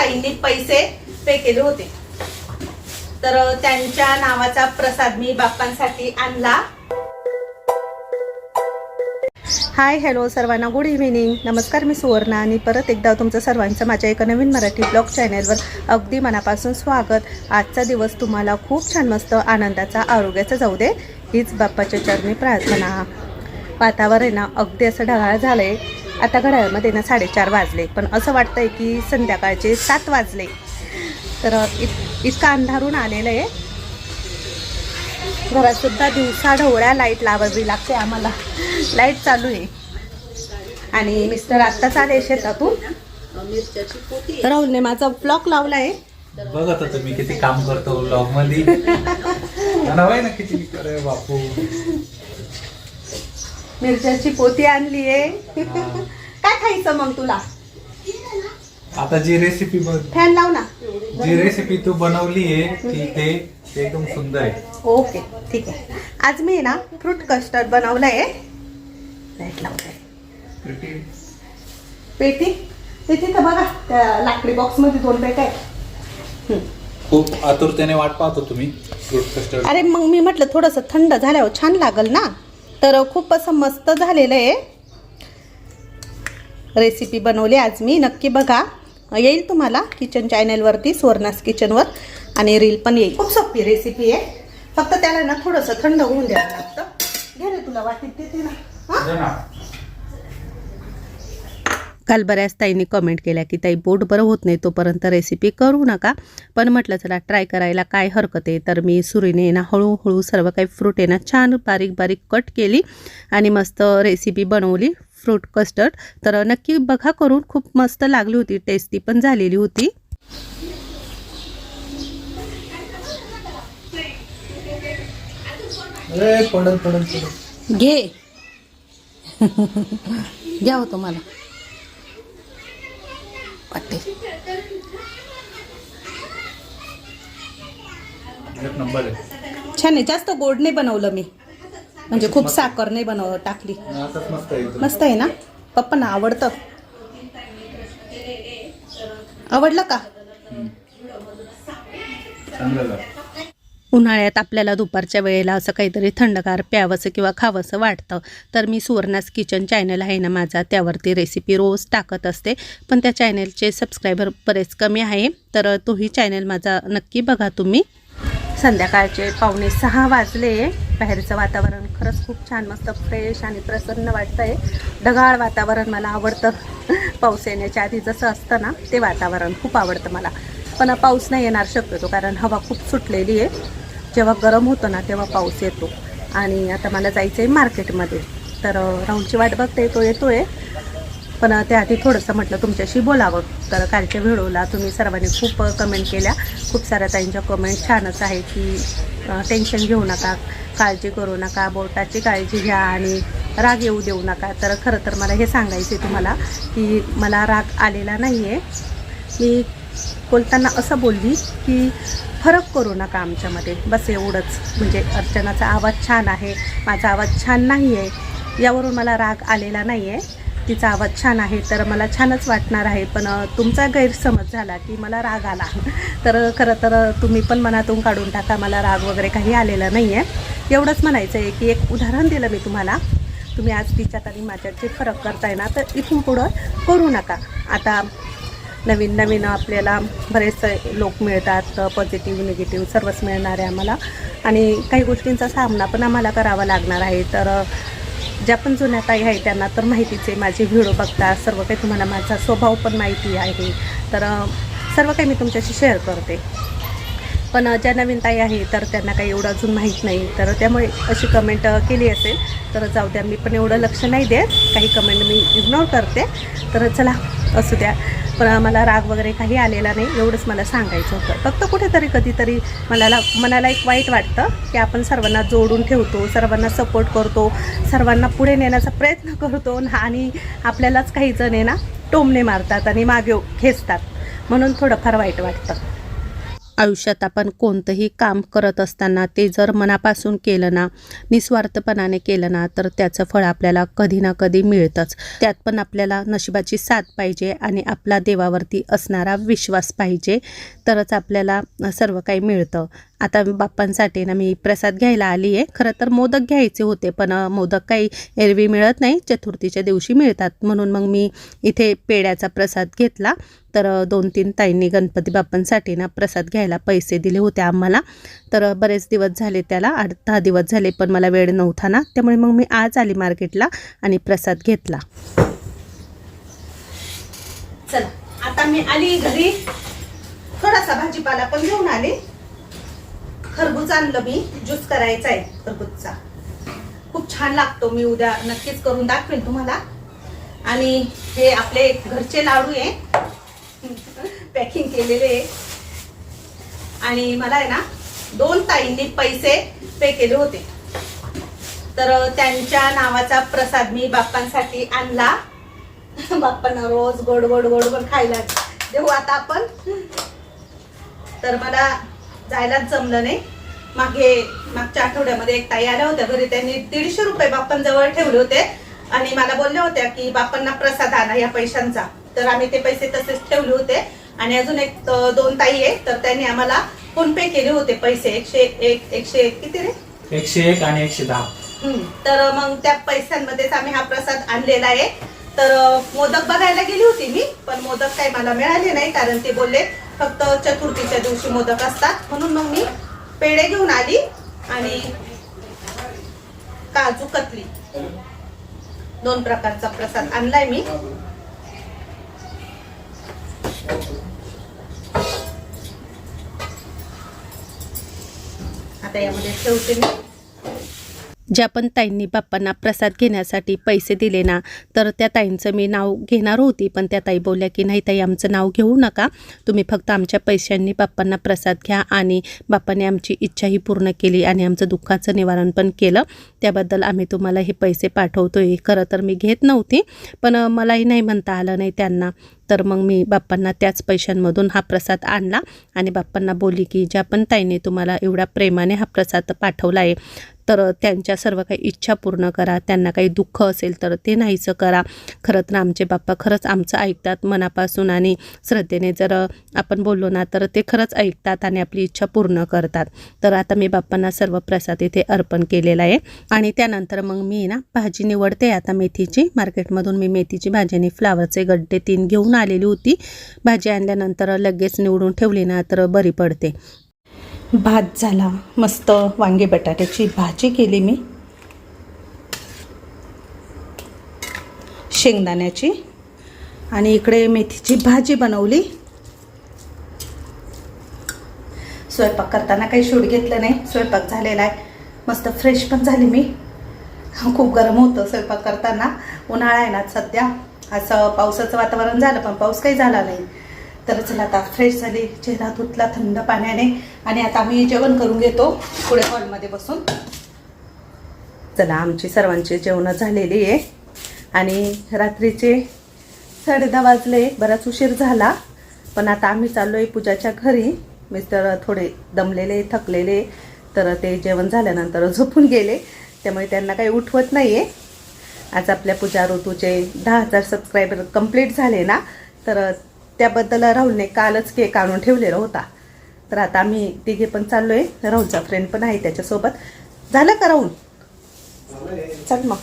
ताईंनी पैसे पे केले होते. तर त्यांच्या नावाचा प्रसाद मी बाप्पांसाठी आणला. हाय हॅलो सर्वांना गुड इव्हिनिंग. नमस्कार मी सुवर्णा आणि परत एकदा तुमचं सर्वांचं माझ्या एका नवीन मराठी ब्लॉग चॅनेलवर अगदी मनापासून स्वागत. आजचा दिवस तुम्हाला खूप छान मस्त आनंदाचा आरोग्याचा जाऊ दे हीच बाप्पाच्या चरणी प्रार्थना. वातावरण आहे ना अगदी असं ढगाळ झालं आहे आता घड्याळमध्ये ना साडेचार वाजले पण असं वाटतंय की संध्याकाळचे सात वाजले. तर इत इतका अंधारून आलेलं आहे. घरात सुद्धा दिवसा ढवळ्या लाइट लावावी लागते आम्हाला. लाइट चालू आहे. आणि मिस्टर आत्ताच आले शेतातून. राहुलने माझा ब्लॉक लावलाय बघत होतो मी किती काम करतो ब्लॉगमध्ये. बापू. मिरच्याची पोती आणली आहे. काय खायचं मग तुला? आता जी रेसिपी बघ. फॅन लाव ना. जी रेसिपी तू बनवली आहे ती ते ते एकदम सुंदर आहे. ओके ठीक आहे. आज मी ना फ्रूट कस्टर्ड बनवलंय. लाइट लावलंय पेटी ते तिथं बघा त्या लाकडी बॉक्समध्ये दोन पेट्या आहेत. हं. खूप आतुरतेने वाट पाहतो तुम्ही फ्रूट कस्टर्ड अरे मग मी म्हटलं थोडंसं थंड झाल्यावर छान लागल ना? तर खूप असं मस्त झालेलं आहे. रेसिपी बनवली आज मी. नक्की बघा. येईल तुम्हाला किचन चॅनेलवरती सुवर्णास किचनवर आणि रील पण येईल. खूप सोपी रेसिपी आहे. फक्त त्याला ना थोडंसं थंड होऊन द्यावं लागतं. घे रे तुला वाटीत देते ना. हां? काल बऱ्याच ताईंनी कमेंट केल्या की ताई पोट बरं होत नाही तोपर्यंत रेसिपी करू नका. पण म्हटलं चला ट्राय करायला काय हरकत आहे? तर मी सुरीने ना हळूहळू सर्व काही फ्रूट आहे ना छान बारीक बारीक कट केली आणि मस्त रेसिपी बनवली फ्रूट कस्टर्ड तर नक्की बघा करून खूप मस्त लागली होती टेस्टी पण झालेली होती. ए पडल पडल पडल. घे. घ्या हो तुम्हाला. वाटते. छान आहे. जास्त गोड नाही बनवलं मी. म्हणजे खूप साखर नाही बनव टाकली. मस्त आहे ना? पप्पांना आवडतं. आवडलं का. उन्हाळ्यात आपल्याला दुपारच्या वेळेला असं काहीतरी थंडगार प्यावंसं किंवा खावंसं वाटतं. तर मी सुवर्णास किचन चॅनल आहे ना माझा त्यावरती रेसिपी रोज टाकत असते. पण त्या चॅनलचे सबस्क्रायबर बरेच कमी आहे. तर तोही चॅनल माझा नक्की बघा तुम्ही. संध्याकाळचे पावणे सहा वाजले. बाहेरचं वातावरण खरंच खूप छान मस्त फ्रेश आणि प्रसन्न वाटतं आहे ढगाळ वातावरण मला आवडतं. पाऊस येण्याच्या आधी जसं असतं ना ते वातावरण खूप आवडतं मला. पण पाऊस नाही येणार शक्यतो कारण हवा खूप सुटलेली आहे. जेव्हा गरम होतं ना तेव्हा पाऊस येतो. आणि आता मला जायचं आहे मार्केटमध्ये. तर राहुलची वाट बघते तो येतो आहे पण त्याआधी थोडंसं म्हटलं तुमच्याशी बोलावं. तर कालच्या व्हिडिओला तुम्ही सर्वांनी खूप कमेंट केल्या. खूप साऱ्या ताईंच्या कमेंट छानच आहे की टेन्शन घेऊ नका. काळजी करू नका. बोटाची काळजी घ्या आणि राग येऊ देऊ नका. तर खरं तर मला हे सांगायचं आहे तुम्हाला की मला राग आलेला नाही आहे मी बोलताना असं बोलली की फरक करू नका आमच्यामध्ये. बस एवढंच. म्हणजे अर्चनाचा आवाज छान आहे माझा आवाज छान नाही आहे. यावरून मला राग आलेला नाही आहे. तिचा आवाज छान आहे तर मला छानच वाटणार आहे. पण तुमचा गैरसमज झाला की मला राग आला. तर खरं तर तुम्ही पण मनातून काढून टाका मला राग वगैरे काही आलेला नाही आहे. एवढंच म्हणायचं आहे की एक उदाहरण दिलं मी तुम्हाला. तुम्ही आज तिच्यात आणि माझ्यात जे फरक करताय ना तर इथून पुढं करू नका. आता नवीन नवीन आपल्याला बरेचसे लोक मिळतात पॉझिटिव्ह निगेटिव्ह सर्वच मिळणार आहे आम्हाला. आणि काही गोष्टींचा सामना पण आम्हाला करावा लागणार आहे. तर ज्या पण जुन्या ताई आहे त्यांना तर माहितीच आहे माझे व्हिडिओ बघता सर्व काही तुम्हाला माझा स्वभाव पण माहिती आहे. तर सर्व काही मी तुमच्याशी शेअर करते. पण ज्या नवीन ताई आहे तर त्यांना काही एवढं अजून माहीत नाही. तर त्यामुळे अशी कमेंट केली असेल. तर जाऊ द्या मी पण एवढं लक्ष नाही देत. काही कमेंट मी इग्नोर करते. तर चला असू द्या. पण मला राग वगैरे काही आलेला नाही. एवढंच मला सांगायचं होतं. फक्त कुठेतरी कधीतरी मला मनाला एक वाईट वाटतं की आपण सर्वांना जोडून ठेवतो सर्वांना सपोर्ट करतो सर्वांना पुढे नेण्याचा प्रयत्न करतो आणि आपल्यालाच काही जण आहे ना टोमणे मारतात आणि मागे खेचतात म्हणून थोडंफार वाईट वाटतं. आयुष्यात आपण कोणतंही काम करत असताना ते जर मनापासून केलं ना निस्वार्थपणाने केलं ना तर त्याचं फळ आपल्याला कधी ना कधी मिळतंच. त्यात पण आपल्याला नशिबाची साथ पाहिजे आणि आपला देवावरती असणारा विश्वास पाहिजे तरच आपल्याला सर्व काही मिळतं. आता बाप्पांसाठी ना मी प्रसाद घ्यायला आली आहे खरं तर मोदक घ्यायचे होते पण मोदक काही एरवी मिळत नाही. चतुर्थीच्या दिवशी मिळतात. म्हणून मग मी इथे पेड्याचा प्रसाद घेतला. तर दोन तीन ताईंनी गणपती बाप्पांसाठी ना प्रसाद घ्यायला पैसे दिले होते आम्हाला. तर बरेच दिवस झाले त्याला. आठ दहा दिवस झाले पण मला वेळ नव्हता ना. त्यामुळे मग मी आज आली मार्केटला आणि प्रसाद घेतला. चला आता मी आली घरी. थोडासा भाजीपाला पण घेऊन आले. खरबूज आणलं मी ज्यूस करायचा आहे खरबूजचा खूप छान लागतो मी उद्या नक्कीच करून दाखवेन तुम्हाला. आणि हे आपले घरचे लाडू आहे. पॅकिंग केलेले आहे. आणि मला आहे ना दोन ताईंनी पैसे पे केले होते. तर त्यांच्या नावाचा प्रसाद मी बाप्पांसाठी आणला. बाप्पांना रोज गोड गोड गोड गोड खायला देऊ आता आपण. तर मला जायलाच जमलं नाही. मागे मागच्या आठवड्यामध्ये एक ताई आल्या होत्या. घरी त्यांनी दीडशे रुपये बाप्पांजवळ ठेवले होते. आणि मला बोलल्या होत्या की बाप्पांना प्रसाद आणा या पैशांचा. तर आम्ही ते पैसे तसेच ठेवले होते. आणि अजून एक दोन ताई आहे. तर त्यांनी आम्हाला फोन पे केले होते पैसे. एकशे एक एकशे एक किती रे? एकशे एक आणि एकशे दहा. तर मग त्या पैशांमध्येच आम्ही हा प्रसाद आणलेला आहे. तर मोदक बघायला गेली होती मी. पण मोदक काही मला मिळाले नाही कारण ते बोलले फक्त चतुर्थीच्या दिवशी मोदक असतात. म्हणून मग मी पेढे घेऊन आली आणि काजू कतली. दोन प्रकारचा प्रसाद आणलाय मी. आता यामध्ये ठेवते मी. ज्या पण ताईंनी बाप्पांना प्रसाद घेण्यासाठी पैसे दिले ना तर त्या ताईंचं मी नाव घेणार होती पण त्या ताई बोलल्या की नाही ताई आमचं नाव घेऊ नका. तुम्ही फक्त आमच्या पैशांनी बाप्पांना प्रसाद घ्या आणि बाप्पाने आमची इच्छाही पूर्ण केली आणि आमचं दुःखाचं निवारण पण केलं. त्याबद्दल आम्ही तुम्हाला हे पैसे पाठवतो आहे खरं तर मी घेत नव्हती पण मलाही नाही म्हणता आलं नाही त्यांना. तर मग मी बाप्पांना त्याच पैशांमधून हा प्रसाद आणला आणि बाप्पांना बोलली की ज्या पण ताईने तुम्हाला एवढ्या प्रेमाने हा प्रसाद पाठवला आहे तर त्यांच्या सर्व काही इच्छा पूर्ण करा त्यांना काही दुःख असेल तर ते नाहीचं करा. खरं तर आमचे बाप्पा खरंच आमचं ऐकतात मनापासून आणि श्रद्धेने जर आपण बोललो ना तर ते खरंच ऐकतात आणि आपली इच्छा पूर्ण करतात. तर आता मी बाप्पांना सर्व प्रसाद इथे अर्पण केलेला आहे. आणि त्यानंतर मग मी ना भाजी निवडते. आता मेथीची मार्केटमधून मी मेथीची भाजी आणि फ्लावरचे गड्डे तीन घेऊन आलेली होती. भाजी आणल्यानंतर लगेच निवडून ठेवली ना तर बरी पडते. भात झाला. मस्त वांगे बटाट्याची भाजी केली मी. शेंगदाण्याची. आणि इकडे मेथीची भाजी बनवली. स्वयंपाक करताना काही शूट घेतलं नाही. स्वयंपाक झालेला आहे. मस्त फ्रेश पण झाली मी. खूप गरम होतं स्वयंपाक करताना. उन्हाळा आहे ना सध्या. असं पावसाचं वातावरण झालं पण पाऊस काही झाला नाही. तर चला आता फ्रेश झाली चेहरा धुतला थंड पाण्याने आणि आता आम्ही जेवण करून घेतो पुढे हॉलमध्ये बसून. चला आमची सर्वांची जेवणं झालेली आहे. आणि रात्रीचे साडे दहा वाजले बराच उशीर झाला पण आता आम्ही चाललो आहे पूजाच्या घरी. मिस्टर थोडे दमलेले थकलेले तर ते जेवण झाल्यानंतर झोपून गेले त्यामुळे त्यांना काही उठवत नाही आहे आज आपल्या पूजा ऋतूचे दहा हजार सबस्क्रायबर कंप्लीट झाले ना तर त्याबद्दल राहुलने कालच केक आणून ठेवलेला होता. तर आता आम्ही तिघे पण चाललो आहे राहुलचा फ्रेंड पण आहे त्याच्यासोबत. झालं का राहुल? चल मग.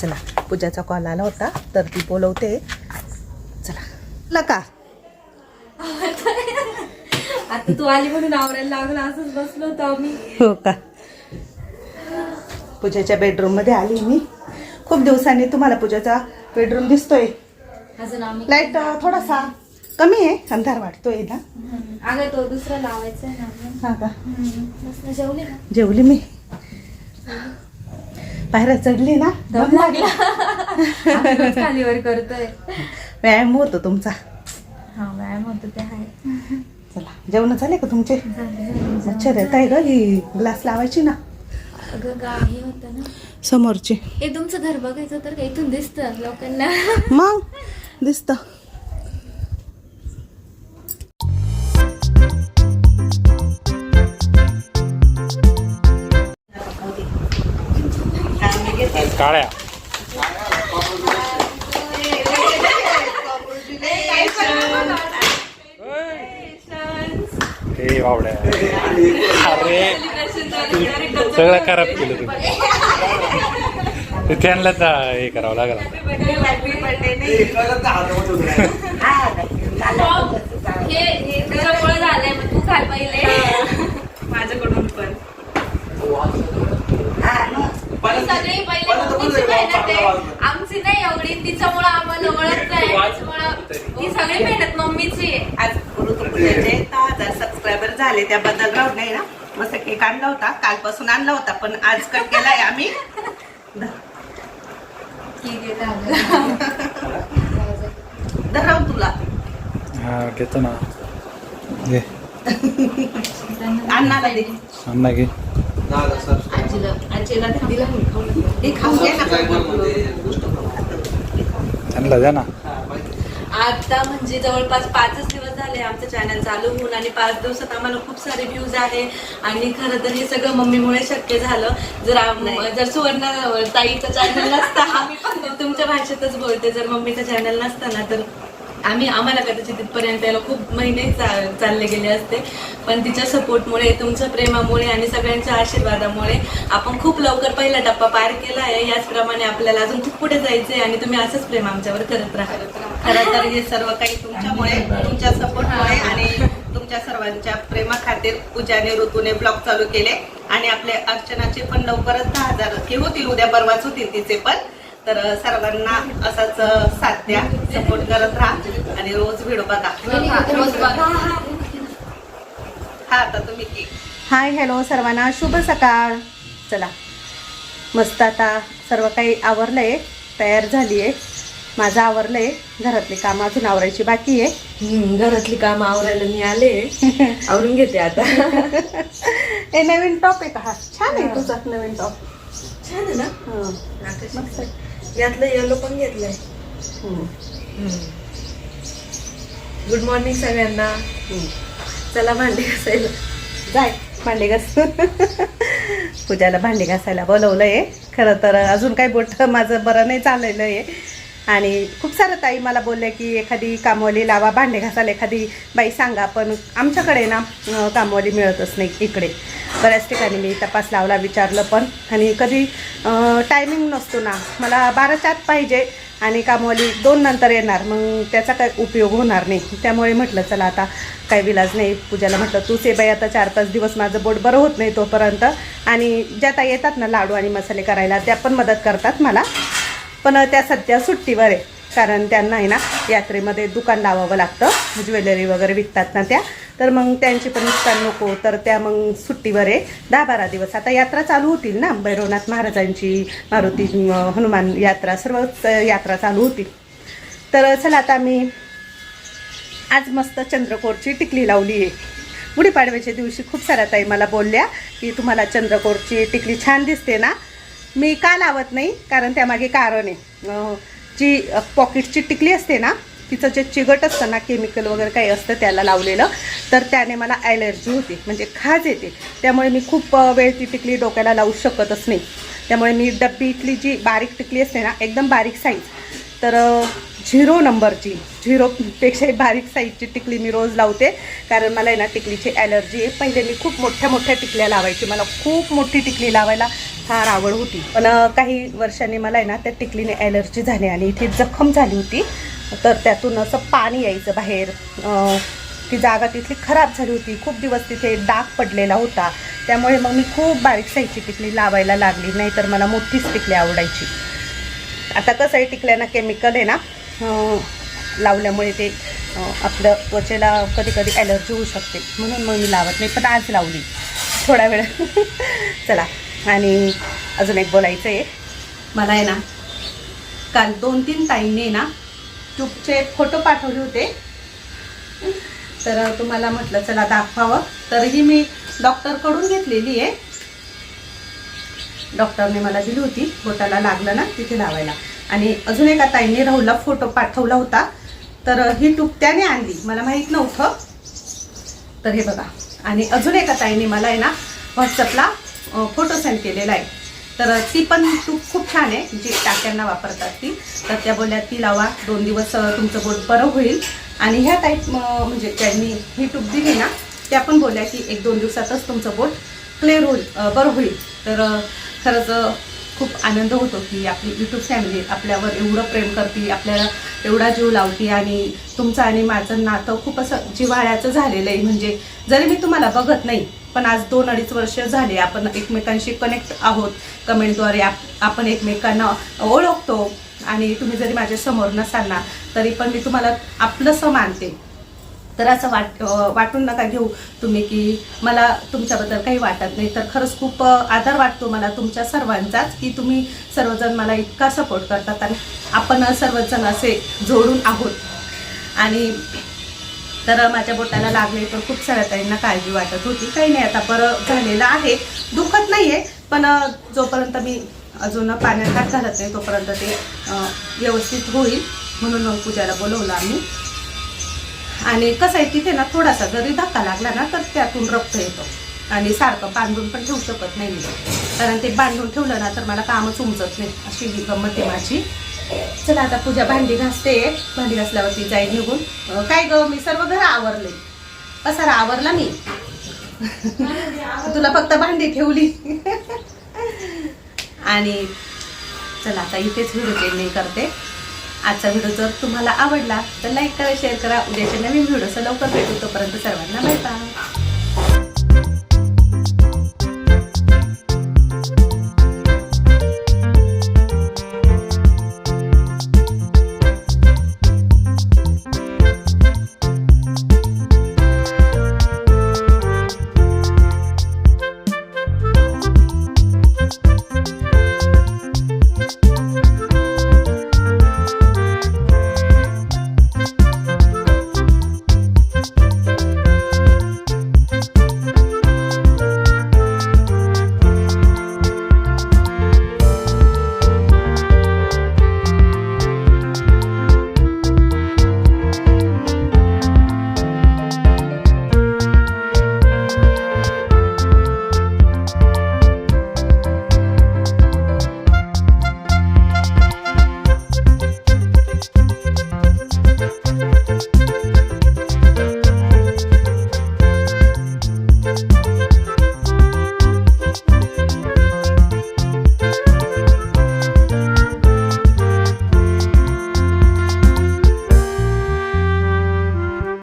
चला पूजाचा कॉल आला होता तर ती बोलवते. चला. ला का? आता तू आली म्हणून आवरायला लागला असंच बसलो होतो आम्ही. हो का? पूजाच्या बेडरूममध्ये आली मी. खूप दिवसांनी तुम्हाला पूजाचा बेडरूम दिसतोय. लाइट थोडासा कमी आहे अंधार वाटतोय ना? अगं तो दुसरा लावायचा. हा का? जेवले ना? जेवली मी. बाहेर चढली ना? दम लागला. खालीवर करतोय. व्यायाम होतो तुमचा. हा व्यायाम होतो ते आहे. चला जेवण झाले का तुमचे. मच्छर येत आहे ग ही ग्लास लावायची ना. अगं गा हे होतं ना. समोरचे. हे तुमचं घर बघायचं तर इथून दिसत लोकांना. मग? दिसत. काळ्या. अरे. सगळं खराब केलं तुम्ही. ते त्यांना हे करावं लागेल झालंय तू माझ्याकडून पण सगळी पहिले आमची नाही एवढी तिच्यामुळं आम्हाला ओळखत आहे त्याच्यामुळं सगळी मेहनत मम्मीची आज ऋतुपूजेचे दहा हजार सबस्क्रायबर झाले त्याबद्दल राहू नाही ना मस्त केक आणला होता कालपासून आणला होता पण आज कट केलाय आम्ही. ठीक आहे धर राहून तुला. हा घेतो ना. घे. अण्णाला दे. घे. आजीला आजीला दिला हे खाऊन घे ना त्यांना द्या ना. आता म्हणजे जवळपास पाचच दिवस झाले आमचं चॅनल चालू होऊन आणि पाच दिवसात आम्हाला खूप सारे व्ह्यूज आहे. आणि खरं तर हे सगळं मम्मीमुळे शक्य झालं. जर आम- जर सुवर्ण ताईचं चॅनल नसता तुमच्या भाषेतच बोलते. जर मम्मीचं चॅनल नसता ना तर आम्ही आम्हाला कदाचित तिथपर्यंत यायला खूप महिने चा- चालले गेले असते. पण तिच्या सपोर्टमुळे तुमच्या प्रेमामुळे आणि सगळ्यांच्या आशीर्वादामुळे आपण खूप लवकर पहिला टप्पा पार केला आहे. याचप्रमाणे आपल्याला अजून खूप पुढे जायचंय आणि तुम्ही असंच प्रेम आमच्यावर करत राहा. खरं तर हे सर्व काही तुमच्यामुळे तुमच्या सपोर्टमुळे आणि तुमच्या सर्वांच्या प्रेमाखातीर पूजाने ऋतूने ब्लॉग चालू केले. आणि आपले अर्चनाचे पण लवकरच दहा हजार हे होतील. उद्या परवाच होतील तिचे पण. तर सर्वांना असाच साथ द्या सपोर्ट करत राहा आणि रोज व्हिडिओ बघा. रोज बघा. हा आता तुम्ही केक हाय हॅलो सर्वांना. शुभ सकाळ. चला. मस्त आता सर्व काही आवरलं आहे तयार झाली आहे माझं आवरलं आहे घरातली कामं अजून आवरायची बाकी आहे. घरातली काम आवरायला मी आले. आवरून घेते आता. ए नवीन टॉप आहे का? हा छान आहे तुझा नवीन टॉप छान आहे ना. यातलं येलो पण घेतलंय. गुड मॉर्निंग सगळ्यांना. हम्म. चला भांडी घासायला. जाय भांडे घास. पूजाला भांडे घासायला बोलवलं आहे खरं तर अजून काही बोट माझं बरं नाही चाललेलं आहे. आणि खूप सारं ताई मला बोलल्या की एखादी कामवाली लावा भांडे घासायला एखादी. बाई सांगा पण आमच्याकडे ना कामवाली मिळतच नाही इकडे. बऱ्याच ठिकाणी मी तपास लावला विचारलं पण. आणि कधी टायमिंग नसतो ना. मला बाराच्या आत पाहिजे आणि कामवाली दोन नंतर येणार. मग त्याचा काही उपयोग होणार नाही. त्यामुळे म्हटलं चला आता काही विलाज नाही. पूजाला म्हटलं तू से बाई आता चार पाच दिवस माझं बोट बरं होत नाही तोपर्यंत. आणि ज्या ताई येतात ना लाडू आणि मसाले करायला त्या पण मदत करतात मला. पण त्या सध्या सुट्टीवर आहे. कारण त्यांना आहे ना यात्रेमध्ये दुकान लावावं लागतं. ज्वेलरी वगैरे विकतात ना त्या. तर मग त्यांची पण नुकसान नको तर त्या मग सुट्टीवर आहे. दहा बारा दिवस. आता यात्रा चालू होतील ना भैरवनाथ महाराजांची मारुती हनुमान यात्रा सर्वच यात्रा चालू होतील. तर चला आता मी आज मस्त चंद्रकोरची टिकली लावली आहे. गुढीपाडव्याच्या दिवशी खूप साऱ्या ताई मला बोलल्या की तुम्हाला चंद्रकोरची टिकली छान दिसते ना. मी का लावत नाही कारण त्यामागे कारण आहे. जी पॉकेटची टिकली असते ना तिचं जे चिगट असतं ना केमिकल वगैरे काही असतं त्याला लावलेलं तर त्याने मला ॲलर्जी होती. म्हणजे खाज येते. त्यामुळे मी खूप वेळ ती टिकली डोक्याला लावू शकतच नाही. त्यामुळे मी डब्बीतली जी बारीक टिकली असते ना एकदम बारीक साईज तर झिरो नंबरची झिरोपेक्षाही बारीक साईजची टिकली मी रोज लावते. कारण मला आहे ना टिकलीची ॲलर्जी आहे. पहिले मी खूप मोठ्या मोठ्या टिकल्या लावायची. मला खूप मोठी टिकली लावायला फार आवड होती. पण काही वर्षांनी मला आहे ना त्या टिकलीने ॲलर्जी झाली आणि इथे जखम झाली होती. तर त्यातून असं पाणी यायचं बाहेर. ती जागा तिथली खराब झाली होती. खूप दिवस तिथे डाग पडलेला होता. त्यामुळे मग मी खूप बारीक साईजची टिकली लावायला लागली. नाही तर मला मोठीच टिकली आवडायची. आता कसं आहे टिकल्याना केमिकल आहे ना लावल्यामुळे ते आपलं त्वचेला कधी कधी ॲलर्जी होऊ शकते. म्हणून मग मी लावत नाही पण आज लावली. थोडा वेळ. चला. आणि अजून एक बोलायचं आहे मला आहे ना काल दोन तीन ताईंनी ना ट्यूबचे फोटो पाठवले होते. तर तुम्हाला म्हटलं चला दाखवावं. तरीही मी डॉक्टरकडून घेतलेली आहे. डॉक्टरने मला दिली होती. बोटाला लागलं ना तिथे लावायला. आणि अजून एका ताईंनी राहुलला फोटो पाठवला होता. तर ही टूप आणली. मला माहीत नव्हतं. तर हे बघा. आणि अजून एका ताईने मला आहे ना व्हॉट्सअपला फोटो सेंड केलेला आहे. तर ती पण तूप खूप छान आहे जी टाक्यांना वापरतात ती. तर त्या बोलल्या ती लावा दोन दिवस तुमचं बोट बरं होईल. आणि ह्या टाईप म्हणजे त्यांनी ही टूप दिली ना त्या पण बोलल्या की एक दोन दिवसातच तुमचं बोट क्लिअर होईल बरं होईल. तर खरंच खूप आनंद होतो की आपली यूट्यूब फॅमिली आपल्यावर एवढं प्रेम करते आपल्याला एवढा जीव लावते आणि तुमचं आणि माझं नातं खूप असं जिव्हाळ्याचं झालेलं आहे. म्हणजे जरी मी तुम्हाला बघत नाही पण आज दोन अडीच वर्ष झाले आपण एकमेकांशी कनेक्ट आहोत. कमेंटद्वारे आप आपण एकमेकांना ओळखतो. आणि तुम्ही जरी माझ्यासमोर नसाल ना तरी पण मी तुम्हाला आपलंसं मानते. तर असं वाट वाटून नका घेऊ तुम्ही की मला तुमच्याबद्दल काही वाटत नाही. तर खरंच खूप आधार आदर वाटतो मला तुमच्या सर्वांचाच की तुम्ही सर्वजण मला इतका सपोर्ट करतात आणि आपण सर्वजण असे जोडून आहोत. आणि तर माझ्या बोटाला लागले तर खूप साऱ्या ताईंना काळजी वाटत होती. काही नाही आता बरं झालेलं आहे. दुखत नाही आहे पण जोपर्यंत मी अजून पाण्यात हात घालत नाही तोपर्यंत ते व्यवस्थित होईल म्हणून पूजाला बोलवलं आम्ही. आणि कसं आहे तिथे ना थोडासा जरी धक्का लागला ना तर त्यातून रक्त येतो. आणि सारखं बांधून पण ठेवू शकत नाही मी. कारण ते बांधून ठेवलं ना तर मला कामच उमजत नाही. अशी ही गंमत आहे माझी. चला आता पूजा भांडी घासते. भांडी घासल्यावरती जाईल निघून. काय ग मी सर्व घर आवरले. पसारा आवरला मी? तुला फक्त भांडी ठेवली. आणि चला आता इथेच व्हिडिओ एंडिंग करते. आजचा व्हिडिओ जर तुम्हाला आवडला तर लाईक करा शेअर करा. उद्याच्या नवीन व्हिडिओ लवकर भेटू. तोपर्यंत सर्वांना बाय बाय